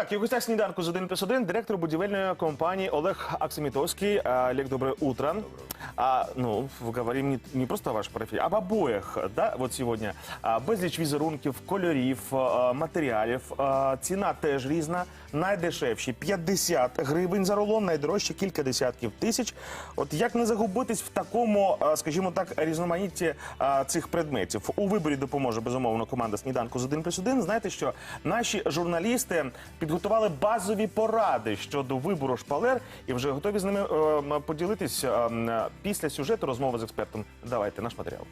Так, і в сніданку з 1 плюс 1 директор будівельної компанії Олег Аксимітовський. А, Олег, доброе утро. А, ну, говорим не, не просто о вашей профиле, об обоях, да, вот сегодня. А, безліч візерунків, кольорів, а, матеріалів. А, ціна теж різна. Найдешевші 50 гривень за рулон, найдорожчі кілька десятків тисяч. От як не загубитись в такому, скажімо так, різноманітті цих предметів? У виборі допоможе безумовно команда сніданку з 1 плюс 1. Знаєте, що наші журналісти підготували базові поради щодо вибору шпалер і вже готові з ними е, поділитись е, після сюжету розмови з експертом. Давайте наш матеріал.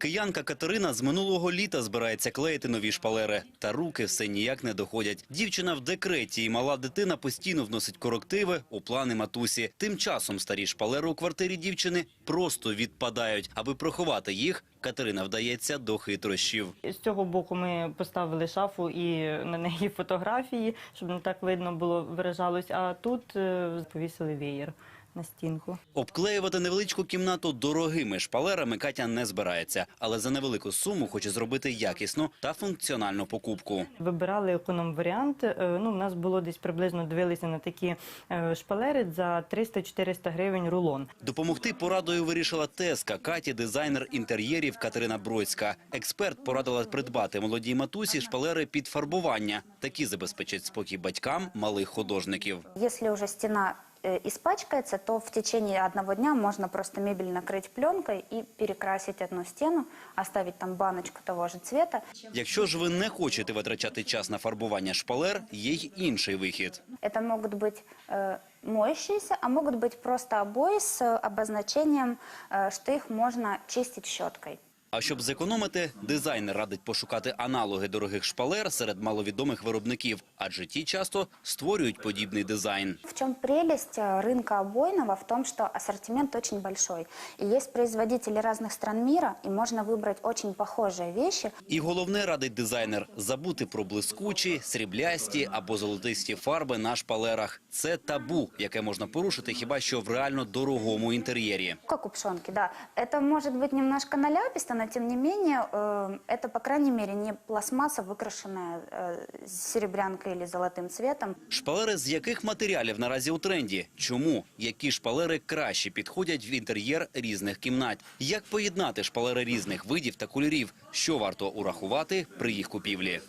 Киянка Катерина з минулого літа збирається клеїти нові шпалери. Та руки все ніяк не доходять. Дівчина в декреті і мала дитина постійно вносить корективи у плани матусі. Тим часом старі шпалери у квартирі дівчини просто відпадають. Аби проховати їх, Катерина вдається до хитрощів. З цього боку ми поставили шафу і на неї фотографії, щоб не так видно було виражалось. А тут е, повісили веєр на стінку. Обклеювати невеличку кімнату дорогими шпалерами Катя не збирається, але за невелику суму хоче зробити якісну та функціональну покупку. Вибирали економ-варіант. Е, Ну, в нас було десь приблизно дивилися на такі е, шпалери за 300-400 гривень рулон. Допомогти порадою вирішила Теска Каті, дизайнер інтер'єрів Катерина Бродська. Експерт порадила придбати молодій матусі шпалери під фарбування. Такі забезпечать спокій батькам малих художників. Если уже стена э, испачкается, то в течение одного дня можно просто мебель накрыть пленкой и перекрасить одну стену, оставить там баночку того же цвета. Якщо ж ви не хочете витрачати час на фарбування шпалер, є й інший вихід. Это могут быть э, моющиеся, а могут быть просто обои с э, обозначением, э, что их можно чистить щеткой. А щоб зекономити, дизайнер радить пошукати аналоги дорогих шпалер серед маловідомих виробників, адже ті часто створюють подібний дизайн. В чем прелесть э, рынка обойного? В том, что ассортимент очень большой. И есть производители разных стран мира, и можно выбрать очень похожие вещи. І головне радить дизайнер забути про блискучі, сріблясті або золотисті фарби на шпалерах. Це табу, яке можна порушити хіба що в реально дорогому інтер'єрі. Как у пшенки, да. Это может быть немножко наляписто, но тем не менее, э, это, по крайней мере, не пластмасса, выкрашенная э, серебрянкой или золотым цветом. Шпалери з яких матеріалів наразі у тренді? Чому? Які шпалери краще підходять в інтер'єр різних кімнат? Як поєднати шпалери різних видів та кольорів? Що варто урахувати при їх купівлі?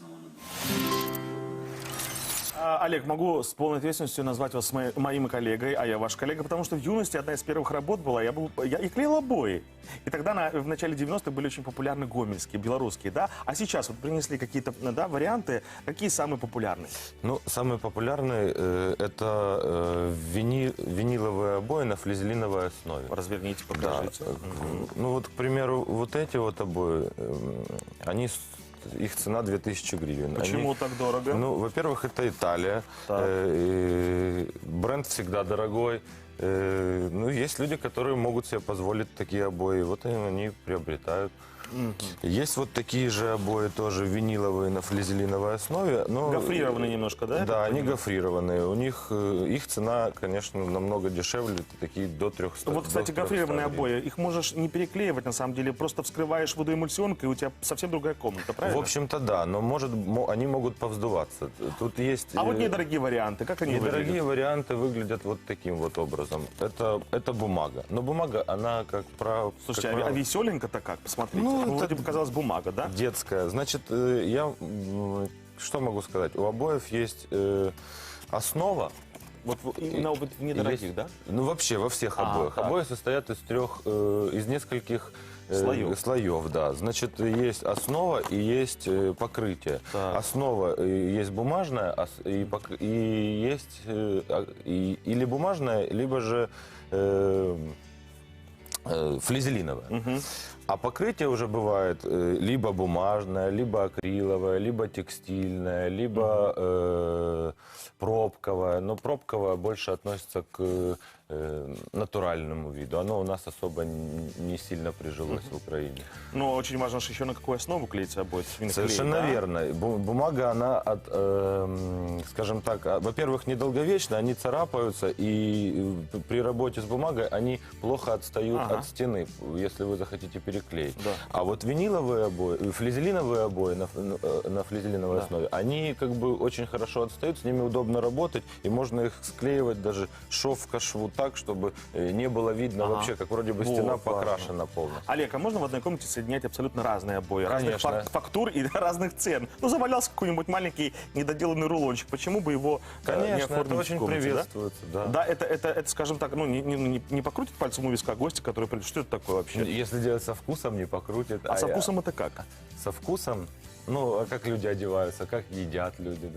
А, Олег, могу с полной ответственностью назвать вас мои- моим коллегой, а я ваш коллега, потому что в юности одна из первых работ была, я, был, я и клеил обои. И тогда на- в начале 90-х были очень популярны гомельские, белорусские, да? А сейчас вот принесли какие-то да, варианты, какие самые популярные? Ну, самый популярный э, это э, вини- виниловые обои на флизелиновой основе. Разверните, Да. покажите. э, Ну вот, к примеру, вот эти вот обои, эм, они, с- их цена 2000 гривен. Почему Они- так дорого? Ну, во-первых, это Италия. Так. Э, и бренд всегда дорогой. Э, Ну, есть люди, которые могут себе позволить такие обои. Вот они, они приобретают. Есть вот такие же обои тоже виниловые на флизелиновой основе. Но... Гофрированные немножко, да, Да, они понимаю? гофрированные. У них э, их цена, конечно, намного дешевле, такие до 300. Вот, кстати, до 300 гофрированные обои, их можешь не переклеивать, на самом деле, просто вскрываешь водоэмульсионкой, и у тебя совсем другая комната, правильно? В общем-то, да, но может, мо- они могут повздуваться. Тут есть... а вот э, недорогие варианты, как они Недорогие выглядят? варианты выглядят вот таким вот образом. Это, это бумага. Но бумага, она как про... Слушайте, как а, а веселенько-то как? Посмотрите. Ну, Ну, вроде бы казалось бумага, да? детская. Значит, э, я... Что могу сказать? У обоев есть э, основа. Вот вот в недорогих, Есть- да? Ну, вообще, во всех А, обоях. так. Обои состоят из трех, э, из нескольких Слоев. слоев, да. Значит, есть основа и есть покрытие. Так. Основа есть бумажная ос- и, пок- и есть а- и- или бумажная, либо же э, флизелиновая. А покрытие уже бывает э, либо бумажное, либо акриловое, либо текстильное, либо э, пробковое. Но пробковое больше относится к э, э, натуральному виду. Оно у нас особо не сильно прижилось в Украине. Но очень важно же еще на какую основу клеится обои. Совершенно да? верно. Бу- Бумага, она, от, эм, скажем так, а, во-первых, недолговечна, они царапаются, и э, при работе с бумагой они плохо отстают Ага. от стены, если вы захотите переклеить. Да. А вот виниловые обои, э, флизелиновые обои на, ф- э, на флизелиновой Да. основе, они как бы очень хорошо отстают, с ними удобно работать, и можно их склеивать даже шов к шву так, чтобы э, не было видно Ага. вообще, как вроде бы Вот, стена классно. покрашена полностью. Олег, а можно в одной комнате соединять абсолютно разные обои? Разных Конечно. фак- фактур и разных цен. Ну, завалялся какой-нибудь маленький недоделанный рулончик. Почему бы его э, не Конечно, это оформить в очень комнате, да? приветствуется, да. Да, это, это, это, скажем так, ну, не, не, не- не покрутит пальцем у виска гости, который придет. Что это такое вообще? Если делать со вкусом, не покрутит. А со я- вкусом это как? Со вкусом? Ну, а как люди одеваются, как едят люди?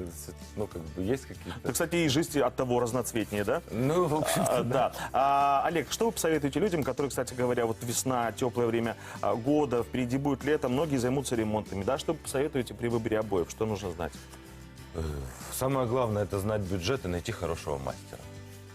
Ну, как бы есть какие-то... Да, кстати, и жизнь от того разноцветнее, да? Ну, в общем А, да. А, Олег, что вы посоветуете людям, которые, кстати говоря, вот весна, теплое время а, года, впереди будет лето, многие займутся ремонтами, да? Что вы посоветуете при выборе обоев? Что нужно знать? Самое главное это знать бюджет и найти хорошего мастера.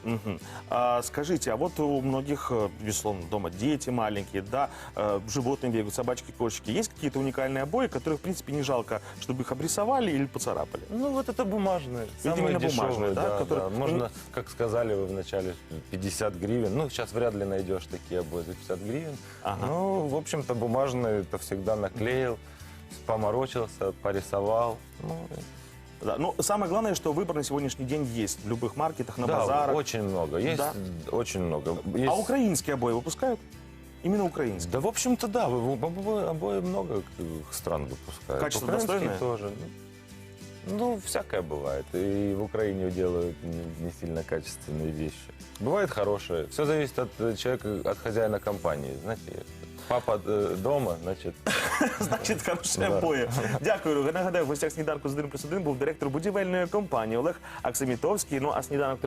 Мгм. А, скажите, а вот у многих, э, безусловно, дома дети маленькие, да, э, животные бегают, собачки, кошечки. Есть какие-то уникальные обои, которые, в принципе, не жалко, чтобы их обрисовали или поцарапали? Ну, вот это бумажные. именно Самые дешевые, бумажные, да, да, которые- да. Можно, как сказали вы вначале, 50 гривен. Ну, сейчас вряд ли найдешь такие обои за 50 гривен. Ага. Ну, в общем-то, бумажные это всегда наклеил, поморочился, порисовал. Ну, Да. Но самое главное, что выбор на сегодняшний день есть в любых маркетах, на да, базарах. очень много. Есть Да. очень много. А Есть- украинские обои выпускают? Именно украинские. Да, в общем-то, да. вы- вы- Обои, обои много э, стран выпускают. Качество Украинские достойное? тоже. Ну, ну, всякое бывает. И в Украине делают не, не сильно качественные вещи. Бывает хорошее. Все зависит от э, человека, от хозяина компании. Знаете, папа вдома, дома, Значить, хороше Да. обоє. Дякую. Нагадаю, в гостях сніданку з 1 плюс 1 був директор будівельної компанії Олег Аксимітовський. Ну а сніданок